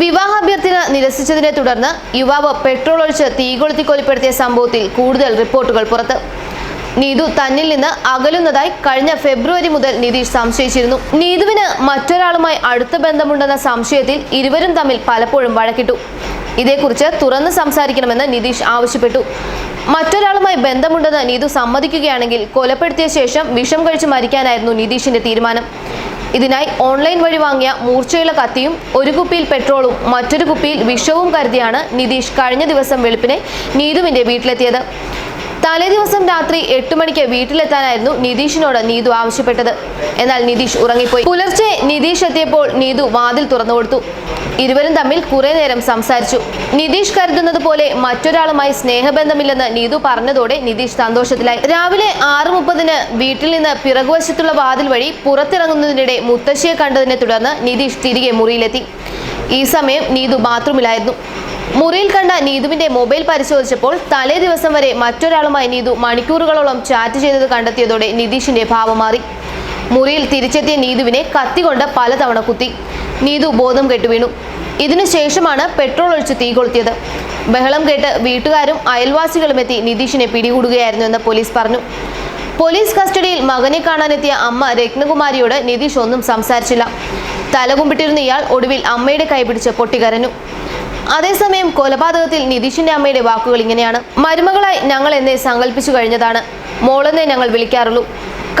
വിവാഹാഭ്യർത്ഥന നിരസിച്ചതിനെ തുടർന്ന് യുവാവ് പെട്രോൾ ഒഴിച്ച് തീകൊളുത്തി കൊലപ്പെടുത്തിയ സംഭവത്തിൽ കൂടുതൽ റിപ്പോർട്ടുകൾ പുറത്ത്. നീതു തന്നിൽ നിന്ന് അകലുന്നതായി കഴിഞ്ഞ ഫെബ്രുവരി മുതൽ നിതീഷ് സംശയിച്ചിരുന്നു. നീതുവിന് മറ്റൊരാളുമായി അടുത്ത ബന്ധമുണ്ടെന്ന സംശയത്തിൽ ഇരുവരും തമ്മിൽ പലപ്പോഴും വഴക്കിട്ടു. ഇതേക്കുറിച്ച് തുറന്ന് സംസാരിക്കണമെന്ന് നിതീഷ് ആവശ്യപ്പെട്ടു. മറ്റൊരാളുമായി ബന്ധമുണ്ടെന്ന് നീതു സമ്മതിക്കുകയാണെങ്കിൽ കൊലപ്പെടുത്തിയ ശേഷം വിഷം കഴിച്ച് മരിക്കാനായിരുന്നു നിതീഷിന്റെ തീരുമാനം. ഇതിനായി ഓൺലൈൻ വഴി വാങ്ങിയ മൂർച്ചയുള്ള കത്തിയും ഒരു കുപ്പിയിൽ പെട്രോളും മറ്റൊരു കുപ്പിയിൽ വിഷവും കരുതിയാണ് നിതീഷ് കഴിഞ്ഞ ദിവസം വെളുപ്പിനെ നീതുവിന്റെ വീട്ടിലെത്തിയത്. തലേ ദിവസം രാത്രി എട്ട് മണിക്ക് വീട്ടിലെത്താനായിരുന്നു നിതീഷിനോട് നീതു ആവശ്യപ്പെട്ടത്. എന്നാൽ നിതീഷ് ഉറങ്ങിപ്പോയി. പുലർച്ചെ നിതീഷ് എത്തിയപ്പോൾ നീതു വാതിൽ തുറന്നു കൊടുത്തു. ഇരുവരും തമ്മിൽ കുറെ നേരം സംസാരിച്ചു. നിതീഷ് കരുതുന്നത് പോലെ മറ്റൊരാളുമായി സ്നേഹബന്ധമില്ലെന്ന് നീതു പറഞ്ഞതോടെ നിതീഷ് സന്തോഷത്തിലായി. രാവിലെ ആറ് മുപ്പതിന് വീട്ടിൽ നിന്ന് പിറകുവശത്തുള്ള വാതിൽ വഴി പുറത്തിറങ്ങുന്നതിനിടെ മുത്തശ്ശിയെ കണ്ടതിനെ തുടർന്ന് നിതീഷ് തിരികെ മുറിയിലെത്തി. ഈ സമയം നീതു ബാത്റൂമിലായിരുന്നു. മുറിയിൽ കണ്ട നീതുവിന്റെ മൊബൈൽ പരിശോധിച്ചപ്പോൾ തലേ ദിവസം വരെ മറ്റൊരാളുമായി നീതു മണിക്കൂറുകളോളം ചാറ്റ് ചെയ്തത് കണ്ടെത്തിയതോടെ നിതീഷിന്റെ ഭാവം മാറി. മുറിയിൽ തിരിച്ചെത്തിയ നീതുവിനെ കത്തികൊണ്ട് പലതവണ കുത്തി. നീതു ബോധം കെട്ടുവീണു ഇതിനുശേഷമാണ് പെട്രോൾ ഒഴിച്ച് തീ കൊളുത്തിയത്. ബഹളം കേട്ട് വീട്ടുകാരും അയൽവാസികളും എത്തി നിതീഷിനെ പിടികൂടുകയായിരുന്നു എന്ന് പോലീസ് പറഞ്ഞു. പോലീസ് കസ്റ്റഡിയിൽ മകനെ കാണാനെത്തിയ അമ്മ രത്നകുമാരിയോട് നിതീഷ് ഒന്നും സംസാരിച്ചില്ല. തലകുമ്പിട്ടിരുന്ന ഇയാൾ ഒടുവിൽ അമ്മയുടെ കൈപിടിച്ച് പൊട്ടിക്കരഞ്ഞു. അതേസമയം കൊലപാതകത്തിൽ നിതീഷിന്റെ അമ്മയുടെ വാക്കുകൾ ഇങ്ങനെയാണ്. മരുമകളായി ഞങ്ങൾ എന്നെ സങ്കല്പിച്ചു കഴിഞ്ഞതാണ്. മോളെന്നെ ഞങ്ങൾ വിളിക്കാറുള്ളൂ.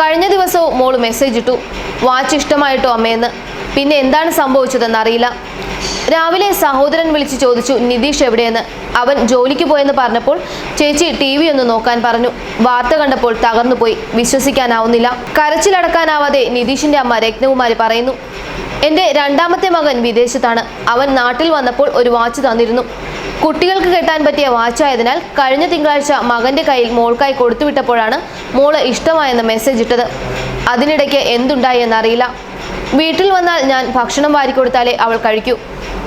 കഴിഞ്ഞ ദിവസവും മോൾ മെസ്സേജ് ഇട്ടു. വാച്ച് ഇഷ്ടമായിട്ടോ അമ്മയെന്ന്? പിന്നെ എന്താണ് സംഭവിച്ചതെന്ന് അറിയില്ല. രാവിലെ സഹോദരൻ വിളിച്ച് ചോദിച്ചു നിതീഷ് എവിടെയെന്ന്? അവൻ ജോലിക്ക് പോയെന്ന് പറഞ്ഞപ്പോൾ ചേച്ചി ടി വി ഒന്ന് നോക്കാൻ പറഞ്ഞു. വാർത്ത കണ്ടപ്പോൾ തകർന്നുപോയി. വിശ്വസിക്കാനാവുന്നില്ല. കരച്ചിലടക്കാനാവാതെ നിതീഷിന്റെ അമ്മ രത്നകുമാരി പറയുന്നു. എന്റെ രണ്ടാമത്തെ മകൻ വിദേശത്താണ്. അവൻ നാട്ടിൽ വന്നപ്പോൾ ഒരു വാച്ച് തന്നിരുന്നു. കുട്ടികൾക്ക് കെട്ടാൻ പറ്റിയ വാച്ചായതിനാൽ കഴിഞ്ഞ തിങ്കളാഴ്ച മകന്റെ കയ്യിൽ മോൾക്കായി കൊടുത്തുവിട്ടപ്പോഴാണ് മോൾ ഇഷ്ടമായെന്ന് മെസ്സേജ് ഇട്ടത്. അതിനിടയ്ക്ക് എന്തുണ്ടായി എന്നറിയില്ല. വീട്ടിൽ വന്നാൽ ഞാൻ ഭക്ഷണം വാരിക്കൊടുത്താലേ അവൾ കഴിക്കൂ.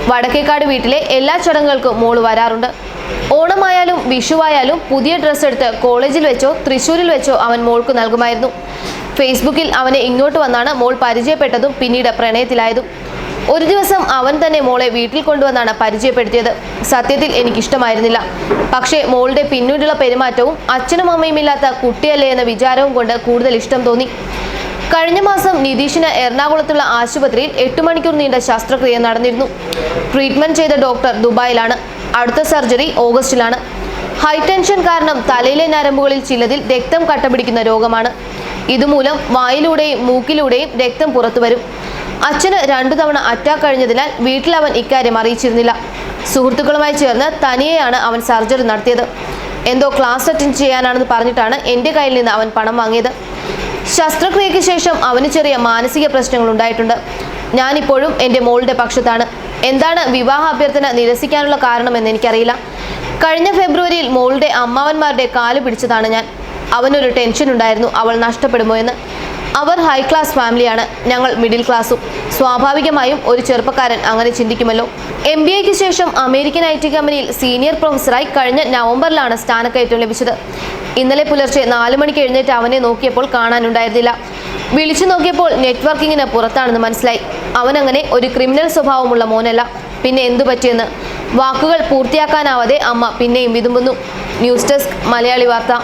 വടക്കേക്കാട് വീട്ടിലെ എല്ലാ ചടങ്ങുകൾക്കും മോൾ വരാറുണ്ട്. ഓണമായാലും വിഷുവായാലും പുതിയ ഡ്രസ്സ് എടുത്ത് കോളേജിൽ വെച്ചോ തൃശ്ശൂരിൽ വെച്ചോ അവൻ മോൾക്ക് നൽകുമായിരുന്നു. ഫേസ്ബുക്കിൽ അവനെ ഇങ്ങോട്ട് വന്നാണ് മോൾ പരിചയപ്പെട്ടതും പിന്നീട് പ്രണയത്തിലായതും. ഒരു ദിവസം അവൻ തന്നെ മോളെ വീട്ടിൽ കൊണ്ടുവന്നാണ് പരിചയപ്പെടുത്തിയത്. സത്യത്തിൽ എനിക്കിഷ്ടമായിരുന്നില്ല. പക്ഷേ മോളുടെ പിന്നീടുള്ള പെരുമാറ്റവും അച്ഛനും അമ്മയും ഇല്ലാത്ത കുട്ടിയല്ലേ എന്ന വിചാരവും കൊണ്ട് കൂടുതൽ ഇഷ്ടം തോന്നി. കഴിഞ്ഞ മാസം നിതീഷിന് എറണാകുളത്തുള്ള ആശുപത്രിയിൽ എട്ട് മണിക്കൂർ നീണ്ട ശസ്ത്രക്രിയ നടന്നിരുന്നു. ട്രീറ്റ്മെന്റ് ചെയ്ത ഡോക്ടർ ദുബായിലാണ്. അടുത്ത സർജറി ഓഗസ്റ്റിലാണ്. ഹൈ ടെൻഷൻ കാരണം തലയിലെ നരമ്പുകളിൽ ചിലതിൽ രക്തം കട്ടപിടിക്കുന്ന രോഗമാണ്. ഇതുമൂലം വായിലൂടെയും മൂക്കിലൂടെയും രക്തം പുറത്തുവരും. അച്ഛന് രണ്ടു തവണ അറ്റാക്ക് കഴിഞ്ഞതിനാൽ വീട്ടിൽ അവൻ ഇക്കാര്യം അറിയിച്ചിരുന്നില്ല. സുഹൃത്തുക്കളുമായി ചേർന്ന് തനിയെയാണ് അവൻ സർജറി നടത്തിയത്. എന്തോ ക്ലാസ് അറ്റൻഡ് ചെയ്യാനാണെന്ന് പറഞ്ഞിട്ടാണ് എന്റെ കയ്യിൽ നിന്ന് അവൻ പണം വാങ്ങിയത്. ശസ്ത്രക്രിയയ്ക്ക് ശേഷം അവന് ചെറിയ മാനസിക പ്രശ്നങ്ങൾ ഉണ്ടായിട്ടുണ്ട്. ഞാനിപ്പോഴും എന്റെ മോളുടെ പക്ഷത്താണ്. എന്താണ് വിവാഹ അഭ്യർത്ഥന നിരസിക്കാനുള്ള കാരണമെന്ന് എനിക്കറിയില്ല. കഴിഞ്ഞ ഫെബ്രുവരിയിൽ മോളുടെ അമ്മാവന്മാരുടെ കാൽ പിടിച്ചതാണ് ഞാൻ. അവനൊരു ടെൻഷൻ ഉണ്ടായിരുന്നു. അവൾ നഷ്ടപ്പെടുമോ എന്ന്. അവർ ഹൈ ക്ലാസ് ഫാമിലിയാണ് ഞങ്ങൾ മിഡിൽ ക്ലാസ്സും സ്വാഭാവികമായും ഒരു ചെറുപ്പക്കാരൻ അങ്ങനെ ചിന്തിക്കുമല്ലോ. എം ബി എക്ക് ശേഷം അമേരിക്കൻ ഐ ടി കമ്പനിയിൽ സീനിയർ പ്രൊഫസറായി കഴിഞ്ഞ നവംബറിലാണ് സ്ഥാനക്കയറ്റം ലഭിച്ചത്. ഇന്നലെ പുലർച്ചെ നാലു മണിക്ക് എഴുന്നേറ്റ് അവനെ നോക്കിയപ്പോൾ കാണാനുണ്ടായിരുന്നില്ല. വിളിച്ചു നോക്കിയപ്പോൾ നെറ്റ്വർക്കിങ്ങിന് പുറത്താണെന്ന് മനസ്സിലായി. അവനങ്ങനെ ഒരു ക്രിമിനൽ സ്വഭാവമുള്ള മോനല്ല. പിന്നെ എന്തു പറ്റിയെന്ന്. വാക്കുകൾ പൂർത്തിയാക്കാനാവാതെ അമ്മ പിന്നെയും വിതുമ്പുന്നു. ന്യൂസ് ഡെസ്ക് മലയാളി വാർത്ത.